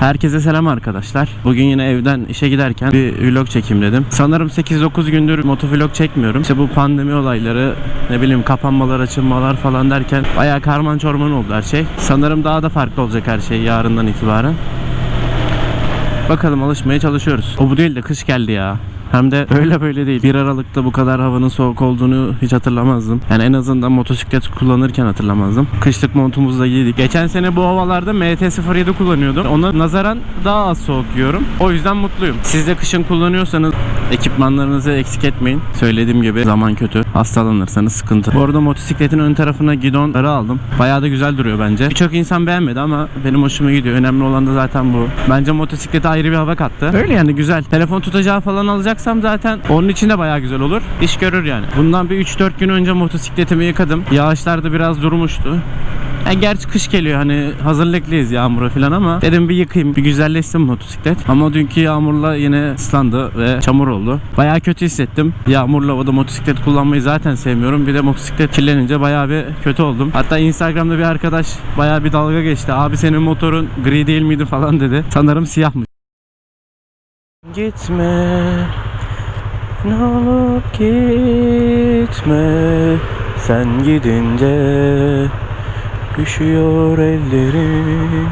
Herkese selam arkadaşlar. Bugün yine evden işe giderken bir vlog çekeyim dedim. Sanırım 8-9 gündür motovlog çekmiyorum. İşte bu pandemi olayları, ne bileyim kapanmalar, açılmalar falan derken bayağı karman çorman oldu her şey. Sanırım daha da farklı olacak her şey yarından itibaren. Bakalım alışmaya çalışıyoruz. O bu değil de kış geldi ya. Hem de öyle böyle değil. 1 Aralık'ta bu kadar havanın soğuk olduğunu hiç hatırlamazdım. Yani en azından motosiklet kullanırken hatırlamazdım. Kışlık montumuzu da giydik. Geçen sene bu havalarda MT-07 kullanıyordum. Ona nazaran daha az soğuk yiyorum. O yüzden mutluyum. Siz de kışın kullanıyorsanız ekipmanlarınızı eksik etmeyin. Söylediğim gibi zaman kötü. Hastalanırsanız sıkıntı. Bu arada motosikletin ön tarafına gidonları aldım. Bayağı da güzel duruyor bence. Birçok insan beğenmedi ama benim hoşuma gidiyor. Önemli olan da zaten bu. Bence motosiklete ayrı bir hava kattı. Öyle yani güzel. Telefon tutacağı falan alacaksam zaten onun için de bayağı güzel olur. İş görür yani. Bundan bir 3-4 gün önce motosikletimi yıkadım. Yağışlar da biraz durmuştu. Yani gerçi kış geliyor hani hazırlıklıyız yağmura falan ama dedim bir yıkayayım bir güzelleşsin motosiklet. Ama dünkü yağmurla yine ıslandı ve çamur oldu. Bayağı kötü hissettim. Yağmurla o da motosiklet kullanmayı zaten sevmiyorum. Bir de motosiklet kirlenince bayağı bir kötü oldum. Hatta Instagram'da bir arkadaş bayağı bir dalga geçti. Abi senin motorun gri değil miydi falan dedi. Sanırım siyahmış. Gitme ne olur gitme Sen gidince Üşüyor ellerim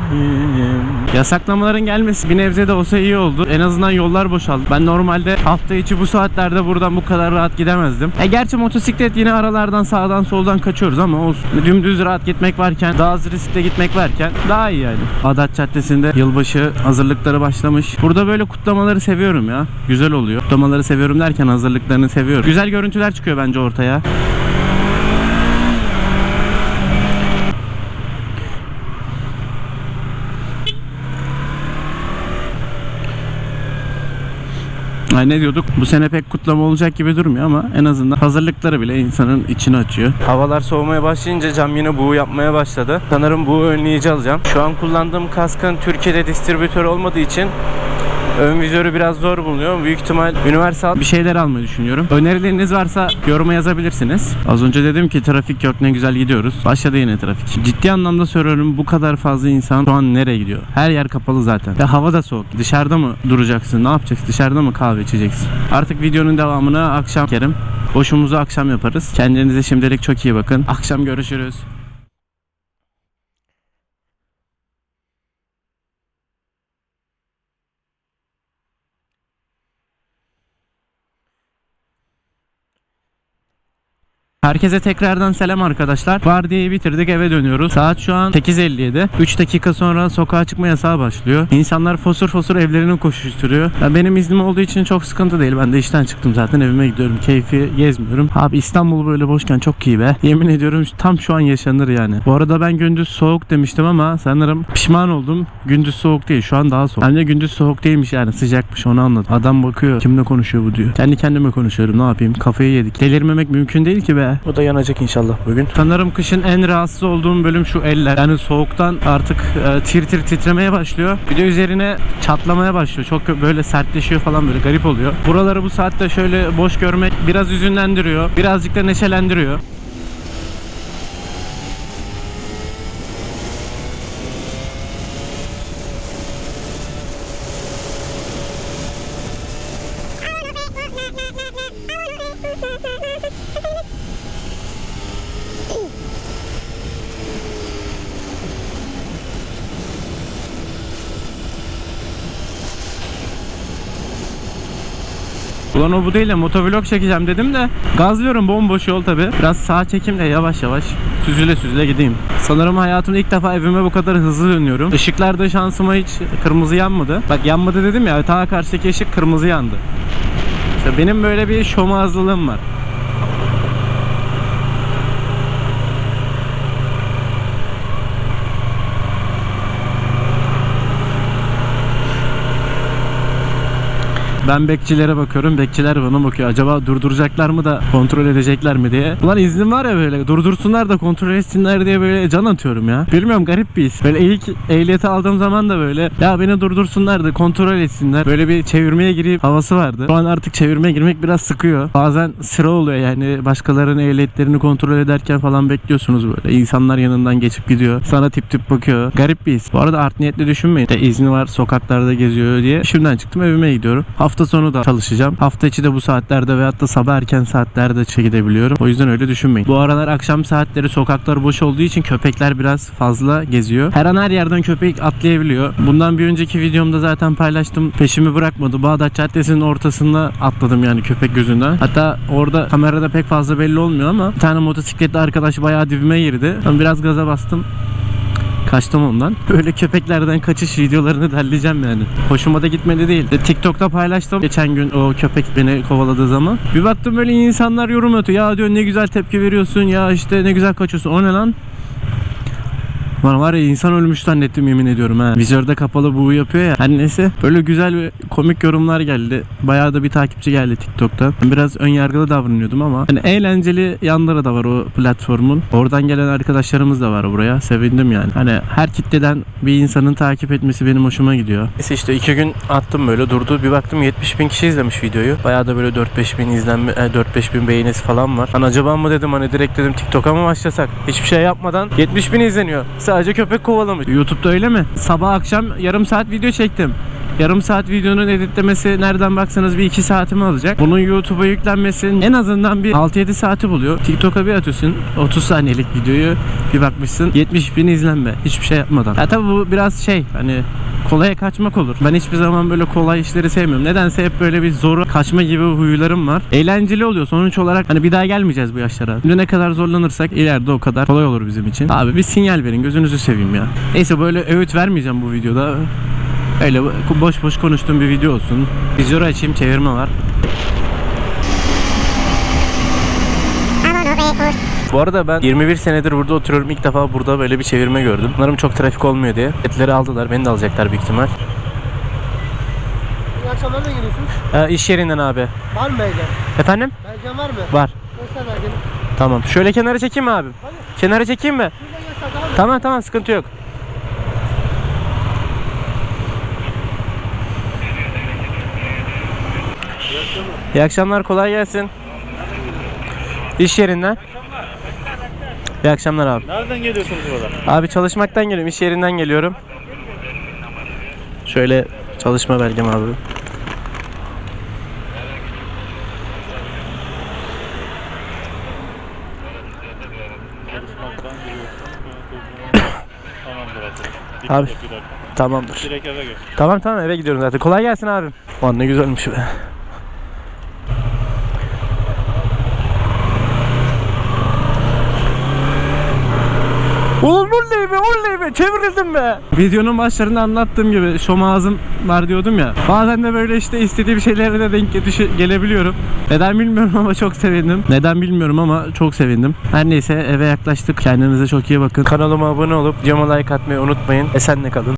Yasaklamaların gelmesi bir nebze de olsa iyi oldu. En azından yollar boşaldı. Ben normalde hafta içi bu saatlerde buradan bu kadar rahat gidemezdim. E gerçi motosiklet yine aralardan sağdan soldan kaçıyoruz ama olsun. Dümdüz rahat gitmek varken daha az riskle gitmek varken daha iyi yani. Adat Caddesi'nde yılbaşı hazırlıkları başlamış. Burada böyle kutlamaları seviyorum ya. Güzel oluyor. Kutlamaları seviyorum derken hazırlıklarını seviyorum. Güzel görüntüler çıkıyor bence ortaya. Ay ne diyorduk? Bu sene pek kutlama olacak gibi durmuyor ama en azından hazırlıkları bile insanın içini açıyor. Havalar soğumaya başlayınca cam yine buğu yapmaya başladı. Sanırım buğu önleyici alacağım. Şu an kullandığım kaskın Türkiye'de distribütör olmadığı için Ön vizörü biraz zor bulunuyor. Büyük ihtimal universal bir şeyler almayı düşünüyorum. Önerileriniz varsa yoruma yazabilirsiniz. Az önce dedim ki trafik yok ne güzel gidiyoruz. Başladı yine trafik. Ciddi anlamda soruyorum bu kadar fazla insan şu an nereye gidiyor? Her yer kapalı zaten. Ve hava da soğuk. Dışarıda mı duracaksın? Ne yapacaksın? Dışarıda mı kahve içeceksin? Artık videonun devamını akşam kerim. Boşumuzu akşam yaparız. Kendinize şimdilik çok iyi bakın. Akşam görüşürüz. Herkese tekrardan selam arkadaşlar. Vardiyayı bitirdik eve dönüyoruz. Saat şu an 8.57. 3 dakika sonra sokağa çıkma yasağı başlıyor. İnsanlar fosur fosur evlerini koşuşturuyor. Ya benim iznim olduğu için çok sıkıntı değil. Ben de işten çıktım zaten evime gidiyorum. Keyfi gezmiyorum. Abi İstanbul böyle boşken çok iyi be. Yemin ediyorum tam şu an yaşanır yani. Bu arada ben gündüz soğuk demiştim ama sanırım pişman oldum. Gündüz soğuk değil. Şu an daha soğuk. Hem de gündüz soğuk değilmiş yani sıcakmış onu anladım. Adam bakıyor. Kimle konuşuyor bu diyor. Kendi kendime konuşuyorum. Ne yapayım? Kafayı yedik. Delirmemek mümkün değil ki be. O da yanacak inşallah bugün. Sanırım kışın en rahatsız olduğum bölüm şu eller. Yani soğuktan artık e, tir tir titremeye başlıyor. Bir de üzerine çatlamaya başlıyor. Çok böyle sertleşiyor falan böyle garip oluyor. Buraları bu saatte şöyle boş görmek biraz üzünlendiriyor. Birazcık da neşelendiriyor. Ulan o bu değil de motovlog çekeceğim dedim de gazlıyorum bomboş yol tabi. Biraz sağ çekim de yavaş yavaş süzüle süzüle gideyim. Sanırım hayatımda ilk defa evime bu kadar hızlı dönüyorum. Işıklarda şansıma hiç kırmızı yanmadı. Bak yanmadı dedim ya ta karşıdaki ışık kırmızı yandı. Benim böyle bir şomazlılığım var. Ben bekçilere bakıyorum. Bekçiler bana bakıyor. Acaba durduracaklar mı da kontrol edecekler mi diye. Ulan iznim var ya böyle durdursunlar da kontrol etsinler diye böyle can atıyorum ya. Bilmiyorum garip bir his. Böyle ilk ehliyeti aldığım zaman da böyle ya beni durdursunlar da kontrol etsinler. Böyle bir çevirmeye gireyim havası vardı. Şu an artık çevirmeye girmek biraz sıkıyor. Bazen sıra oluyor yani başkalarının ehliyetlerini kontrol ederken falan bekliyorsunuz böyle. İnsanlar yanından geçip gidiyor. Sana tip tip bakıyor. Garip bir his. Bu arada art niyetli düşünmeyin. De izni var sokaklarda geziyor diye. Şimdiden çıktım evime gidiyorum. Hafta sonu da çalışacağım. Hafta içi de bu saatlerde veyahut da sabah erken saatlerde işe gidebiliyorum. O yüzden öyle düşünmeyin. Bu aralar akşam saatleri sokaklar boş olduğu için köpekler biraz fazla geziyor. Her an her yerden köpek atlayabiliyor. Bundan bir önceki videomda zaten paylaştım. Peşimi bırakmadı. Bağdat Caddesi'nin ortasında atladım yani köpek gözünden. Hatta orada kamerada pek fazla belli olmuyor ama bir tane motosikletli arkadaş bayağı dibime girdi. Ben biraz gaza bastım. Kaçtım ondan. Böyle köpeklerden kaçış videolarını derleyeceğim yani. Hoşuma da gitmedi değil. De TikTok'ta paylaştım. Geçen gün o köpek beni kovaladığı zaman. Bir baktım böyle insanlar yorum atıyor. Ya diyor ne güzel tepki veriyorsun. Ya işte ne güzel kaçıyorsun. O ne lan? Lan var ya insan ölmüş zannettim yemin ediyorum ha. Vizörde kapalı bu yapıyor ya. Her neyse böyle güzel ve komik yorumlar geldi. Bayağı da bir takipçi geldi TikTok'ta. Ben biraz ön yargılı davranıyordum ama hani eğlenceli yanları da var o platformun. Oradan gelen arkadaşlarımız da var buraya. Sevindim yani. Hani her kitleden bir insanın takip etmesi benim hoşuma gidiyor. Neyse işte iki gün attım böyle durdu. Bir baktım 70 bin kişi izlemiş videoyu. Bayağı da böyle 4-5 bin izlenme, e, 4-5 bin beğenisi falan var. Hani acaba mı dedim hani direkt dedim TikTok'a mı başlasak? Hiçbir şey yapmadan 70 bin izleniyor. Sadece köpek kovalamış. YouTube'da öyle mi? Sabah akşam yarım saat video çektim. Yarım saat videonun editlemesi nereden baksanız bir 2 saatimi alacak. Bunun YouTube'a yüklenmesi en azından bir 6-7 saati buluyor. TikTok'a bir atıyorsun 30 saniyelik videoyu bir bakmışsın 70 bin izlenme hiçbir şey yapmadan. Ya tabi bu biraz şey hani kolaya kaçmak olur. Ben hiçbir zaman böyle kolay işleri sevmiyorum. Nedense hep böyle bir zoru kaçma gibi huylarım var. Eğlenceli oluyor. Sonuç olarak hani bir daha gelmeyeceğiz bu yaşlara. Şimdi ne kadar zorlanırsak ileride o kadar kolay olur bizim için. Abi bir sinyal verin. Gözünüzü seveyim ya. Neyse böyle öğüt vermeyeceğim bu videoda. Öyle boş boş konuştuğum bir video olsun. Vizörü açayım çevirme var. Bu arada ben 21 senedir burada oturuyorum. İlk defa burada böyle bir çevirme gördüm. Umarım çok trafik olmuyor diye. Etleri aldılar. Beni de alacaklar büyük ihtimal. İyi akşamlar da geliyorsunuz. Ee, iş yerinden abi. Var mı belge? Efendim? Belgen var mı? Var. Göster belgeni. Tamam. Şöyle kenara çekeyim mi abi? Hadi. Kenara çekeyim mi? Göster tamam? Tamam tamam sıkıntı yok. İyi akşamlar kolay gelsin. İş yerinden. İyi akşamlar abi. Nereden geliyorsunuz burada? Abi çalışmaktan geliyorum. iş yerinden geliyorum. Şöyle çalışma belgem abi. Abi. Tamamdır. Direkt eve geç. Tamam tamam eve gidiyorum zaten. Kolay gelsin abim. Lan ne güzelmiş be. Oğlum oley be oley be çevrildim be. Videonun başlarında anlattığım gibi şom ağzım var diyordum ya. Bazen de böyle işte istediğim şeylere de denk gelebiliyorum. Neden bilmiyorum ama çok sevindim. Neden bilmiyorum ama çok sevindim. Her neyse eve yaklaştık. Kendinize çok iyi bakın. Kanalıma abone olup videoma like atmayı unutmayın. Esenle kalın.